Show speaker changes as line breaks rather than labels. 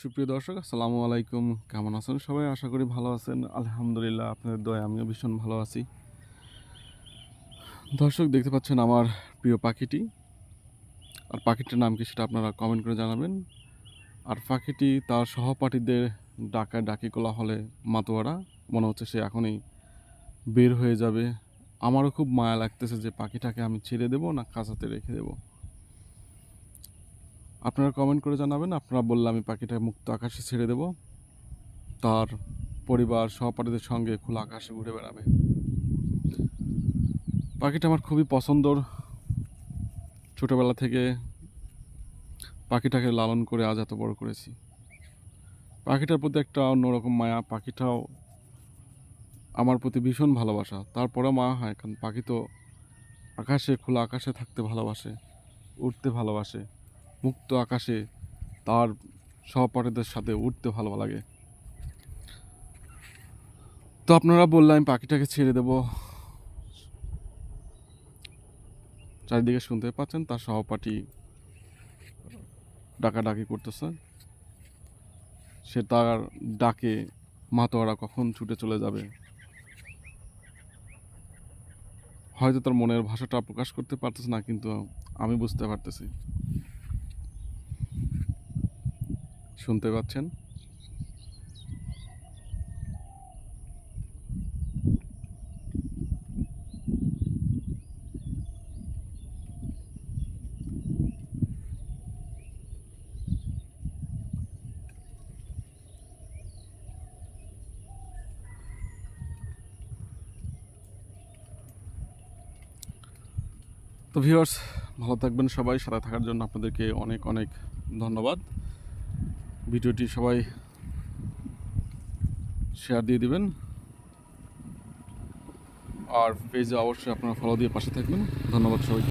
সুপ্রিয় দর্শক, আসসালামু আলাইকুম। কেমন আছেন সবাই? আশা করি ভালো আছেন। আলহামদুলিল্লাহ, আপনাদের দয়া আমিও ভীষণ ভালো আছি। দর্শক, দেখতে পাচ্ছেন আমার প্রিয় পাখিটি। আর পাখিটির নাম কি সেটা আপনারা কমেন্ট করে জানাবেন। আর পাখিটি তার সহপাঠীদের ডাকায় ডাকি কোলা হলে মাতোয়ারা। মনে হচ্ছে সে এখনই বের হয়ে যাবে। আমারও খুব মায়া লাগতেছে যে পাখিটাকে আমি ছেড়ে দেবো না কাঁচাতে রেখে দেবো। আপনারা কমেন্ট করে জানাবেন। আপনারা বললে আমি পাখিটা মুক্ত আকাশে ছেড়ে দেব। তার পরিবার, সহপাঠীদের সঙ্গে খোলা আকাশে ঘুরে বেড়াবে। পাখিটা আমার খুবই পছন্দর। ছোটোবেলা থেকে পাখিটাকে লালন করে আজ এত বড় করেছি। পাখিটার প্রতি একটা অন্যরকম মায়া, পাখিটাও আমার প্রতি ভীষণ ভালোবাসা। তারপরেও মায়া হয়, কারণ পাখি তো আকাশে, খোলা আকাশে থাকতে ভালোবাসে উঠতে ভালোবাসে। মুক্ত আকাশে তার সহপাঠীদের সাথে উঠতে ভালো লাগে। তো আপনারা বললে আমি পাখিটাকে ছেড়ে দেব। চারিদিকে শুনতে পাচ্ছেন, তার সহপাঠী ডাকাডাকি করতেছে। সে তার ডাকে মাতোয়ারা কখন ছুটে চলে যাবে? হয়তো তার মনের ভাষাটা প্রকাশ করতে পারতেছে না, কিন্তু আমি বুঝতে পারতেছি। শুনতে পাচ্ছেন? তো ভিউয়ার্স ভালো থাকবেন সবাই সাথে থাকার জন্য আপনাদেরকে অনেক অনেক ধন্যবাদ। ভিডিওটি সবাই শেয়ার দিয়ে দিবেন। আর পেজে অবশ্যই আপনারা ফলো দিয়ে পাশে থাকবেন। ধন্যবাদ সবাই